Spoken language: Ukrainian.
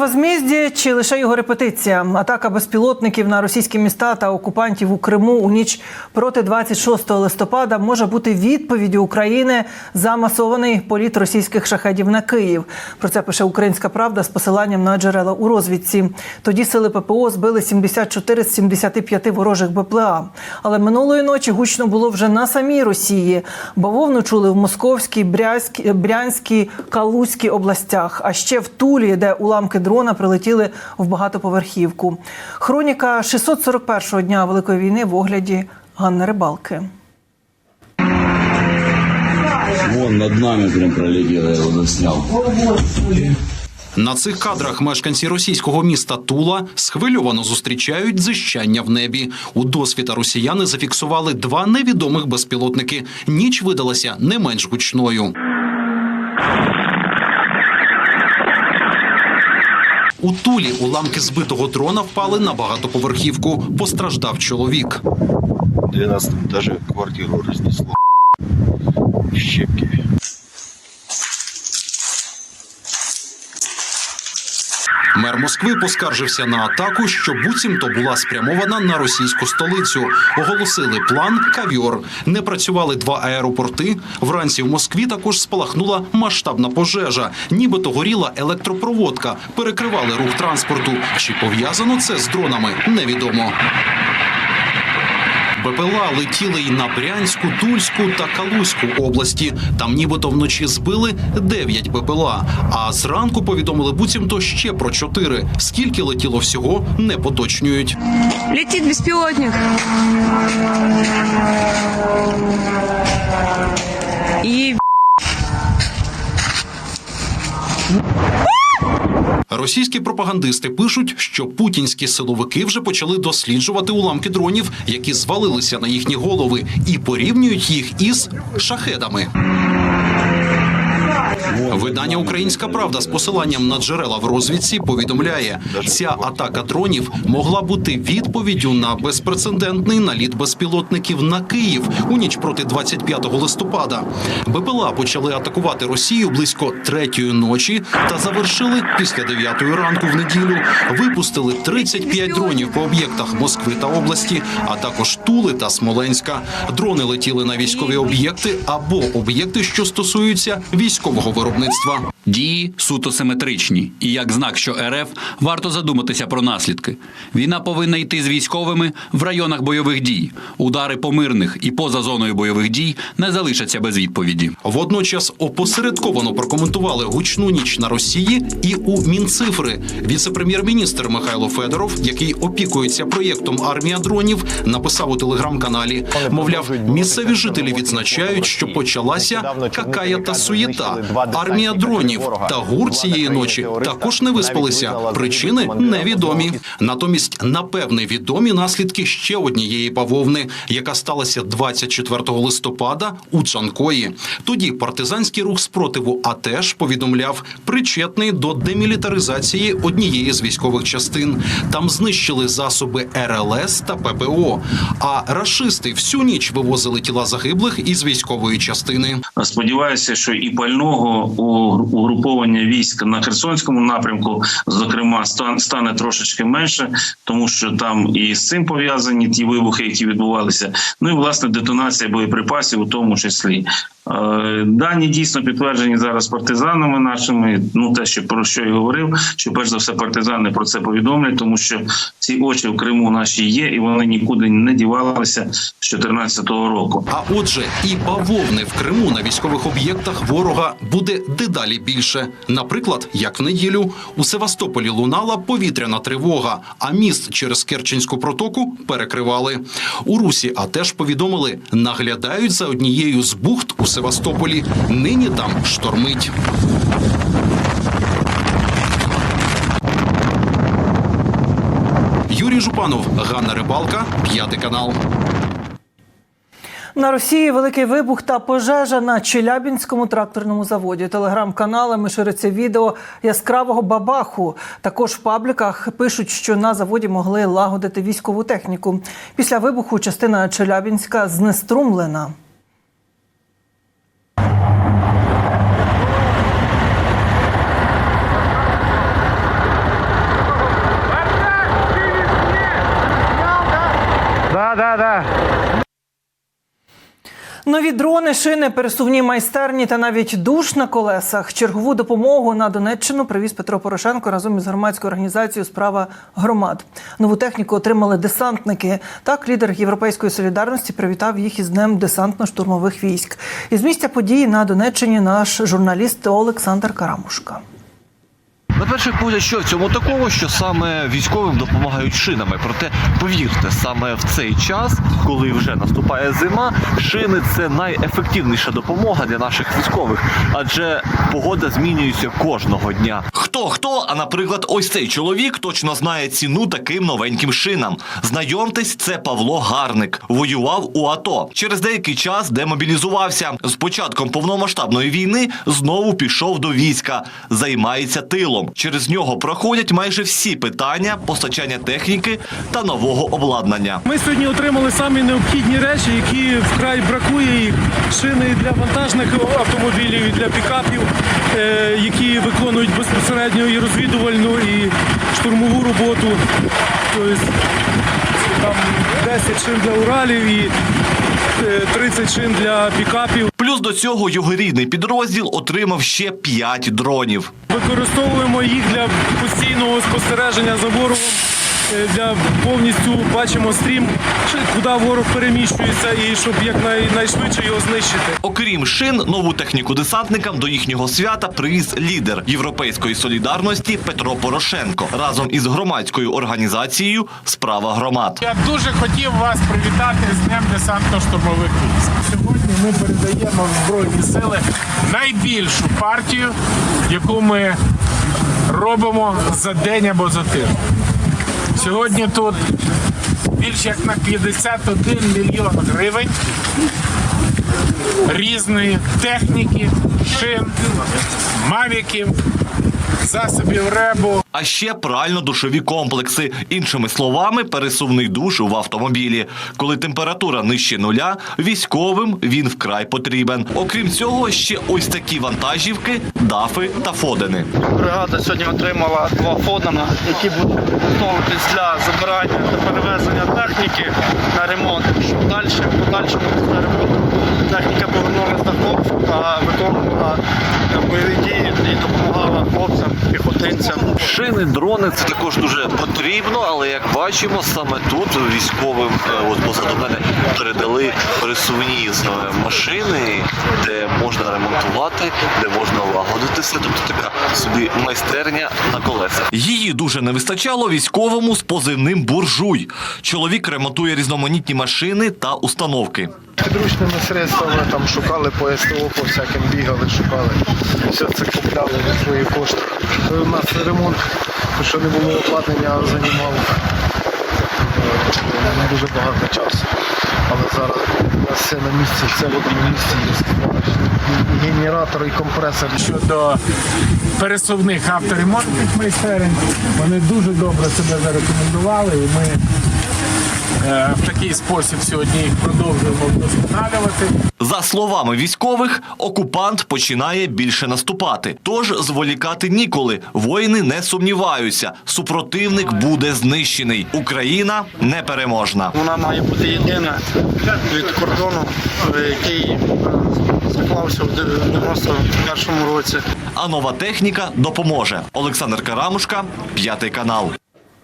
возмездя чи лише його репетиція? Атака безпілотників на російські міста та окупантів у Криму у ніч проти 26 листопада може бути відповіддю України за масований політ російських шахедів на Київ. Про це пише Українська Правда з посиланням на джерела у розвідці. Тоді сили ППО збили 74 з 75 ворожих БПЛА. Але минулої ночі гучно було вже на самій Росії. Бавовну чули в Московській, Брянській, Брянській, Калузькій областях, а ще в Тулі, де уламки дрона прилетіли в багатоповерхівку. Хроніка 641-го дня Великої війни в огляді Ганни Рибалки. Вон над нами прям пролетело, я его заснял. На цих кадрах мешканці російського міста Тула схвильовано зустрічають зищання в небі. У досвіта росіяни зафіксували два невідомих безпілотники. Ніч видалася не менш гучною. У Тулі уламки збитого дрона впали на багатоповерхівку. Постраждав чоловік. 12 этаже квартиру рознесло. Щепки. Мер Москви поскаржився на атаку, що буцімто була спрямована на російську столицю. Оголосили план кавьор. Не працювали два аеропорти. Вранці в Москві також спалахнула масштабна пожежа. Нібито горіла електропроводка. Перекривали рух транспорту. Чи пов'язано це з дронами? Невідомо. БПЛА летіли й на Брянську, Тульську та Калузьку області. Там нібито вночі збили 9 БПЛА. А зранку повідомили буцімто ще про 4. Скільки летіло всього, не поточнюють. Летит безпілотник. И Російські пропагандисти пишуть, що путінські силовики вже почали досліджувати уламки дронів, які звалилися на їхні голови, і порівнюють їх із шахедами. Видання Українська Правда з посиланням на джерела в розвідці повідомляє, ця атака дронів могла бути відповіддю на безпрецедентний наліт безпілотників на Київ у ніч проти 25 листопада. БПЛА почали атакувати Росію близько третьої ночі та завершили після 9 ранку в неділю. Випустили 35 дронів по об'єктах Москви та області, а також Тули та Смоленська. Дрони летіли на військові об'єкти або об'єкти, що стосуються військового виробництва. Дії суто симетричні, і як знак, що РФ варто задуматися про наслідки. Війна повинна йти з військовими в районах бойових дій. Удари по мирних і поза зоною бойових дій не залишаться без відповіді. Водночас опосередковано прокоментували гучну ніч на Росії і у Мінцифри. Віце-прем'єр-міністр Михайло Федоров, який опікується проєктом армія дронів, написав у телеграм-каналі. Мовляв, місцеві жителі відзначають, що почалася какая-та суєта. Армія дронів та гур цієї ночі також не виспалися. Причини невідомі. Натомість, напевне, відомі наслідки ще однієї бавовни, яка сталася 24 листопада у Цанкої. Тоді партизанський рух спротиву АТЕШ повідомляв, причетний до демілітаризації однієї з військових частин. Там знищили засоби РЛС та ППО. А рашисти всю ніч вивозили тіла загиблих із військової частини. Сподіваюся, що і пального у угруповання військ на Херсонському напрямку, зокрема, стане трошечки менше, тому що там і з цим пов'язані ті вибухи, які відбувалися. Ну і власне детонація боєприпасів, у тому числі. Е, Дані дійсно підтверджені зараз партизанами нашими. Ну те, що про що я говорив, що перш за все партизани про це повідомлять, тому що ці очі в Криму наші є, і вони нікуди не дівалися з 2014 року. А отже, і бавовни в Криму на військових об'єктах ворога буде дедалі більше. Наприклад, як в неділю у Севастополі лунала повітряна тривога, а міст через Керченську протоку перекривали. У Русі а теж повідомили, наглядають за однією з бухт у Севастополі. Нині там штормить. Юрій Жупанов, Ганна Рибалка, п'ятий канал. На Росії великий вибух та пожежа на Челябінському тракторному заводі. Телеграм-каналами шириться відео яскравого бабаху. Також в пабліках пишуть, що на заводі могли лагодити військову техніку. Після вибуху частина Челябінська знеструмлена. Да, да, да. Нові дрони, шини, пересувні майстерні та навіть душ на колесах. Чергову допомогу на Донеччину привіз Петро Порошенко разом із громадською організацією Справа громад. Нову техніку отримали десантники. Так, лідер Європейської солідарності привітав їх із днем десантно-штурмових військ. Із місця події на Донеччині наш журналіст Олександр Карамушка. На перший погляд, що в цьому такого, що саме військовим допомагають шинами. Проте повірте, саме в цей час, коли вже наступає зима, шини це найефективніша допомога для наших військових, адже погода змінюється кожного дня. Хто хто? А наприклад, ось цей чоловік точно знає ціну таким новеньким шинам. Знайомтесь, це Павло Гарник. Воював у АТО. Через деякий час демобілізувався. З початком повномасштабної війни знову пішов до війська. Займається тилом. Через нього проходять майже всі питання постачання техніки та нового обладнання. Ми сьогодні отримали самі необхідні речі, які вкрай бракує їх. Шини для вантажних автомобілів, і для пікапів, е, які виконують безпосередньо і розвідувальну, і штурмову роботу. Тобто там 10 шин для Уралів і е, 30 шин для пікапів. Плюс до цього його рідний підрозділ отримав ще 5 дронів. Використовуємо їх для постійного спостереження за ворогом. Е, Для повністю бачимо стрім, куди ворог переміщується, і щоб якнайшвидше його знищити. Окрім шин, нову техніку десантникам до їхнього свята привіз лідер Європейської солідарності Петро Порошенко разом із громадською організацією Справа громад. Я дуже хотів вас привітати з Днем десантно-штурмових військ. Сьогодні ми передаємо в Збройні сили найбільшу партію, яку ми робимо за день або за тиждень. Сьогодні тут більш як на 51 мільйон гривень. Різної техніки, шин, мавіків, засобів ребу. А ще прально-душові комплекси. Іншими словами, пересувний душ в автомобілі. Коли температура нижче нуля, військовим він вкрай потрібен. Окрім цього, ще ось такі вантажівки, дафи та фодени. Бригада сьогодні отримала два фодена, які будуть використовуватись для забирання та перевезення техніки на ремонт, щоб далі, подальшому ремонту техніка повернулася до хлопців та виконувала бойові дії і допомагала хлопцям, піхотинцям. Шини, дрони це також дуже потрібно, але як бачимо, саме тут військовим, е, от позаду мене, передали пересувні е, машини, можна ремонтувати, де можна лагодити все. Тобто така собі майстерня на колесах. Її дуже не вистачало військовому з позивним буржуй. Чоловік ремонтує різноманітні машини та установки. Підручними средствами там шукали по СТО, по всяким бігали, шукали. Все це купляли за свої кошти. У нас ремонт, що не було обладнання, займав е, дуже багато часу. Але зараз все на місці, все в одному місці. Генератор, і компресор. щодо пересувних авторемонтних майстерень. Вони дуже добре себе зарекомендували, і ми в такий спосіб сьогодні їх продовжуємо вдосконалювати. За словами військових, окупант починає більше наступати. Тож зволікати ніколи. Воїни не сумніваються. Супротивник буде знищений. Україна непереможна. Вона має бути єдина від кордону, е, який е, заклався в 91-му році. А нова техніка допоможе. Олександр Карамушка, п'ятий канал.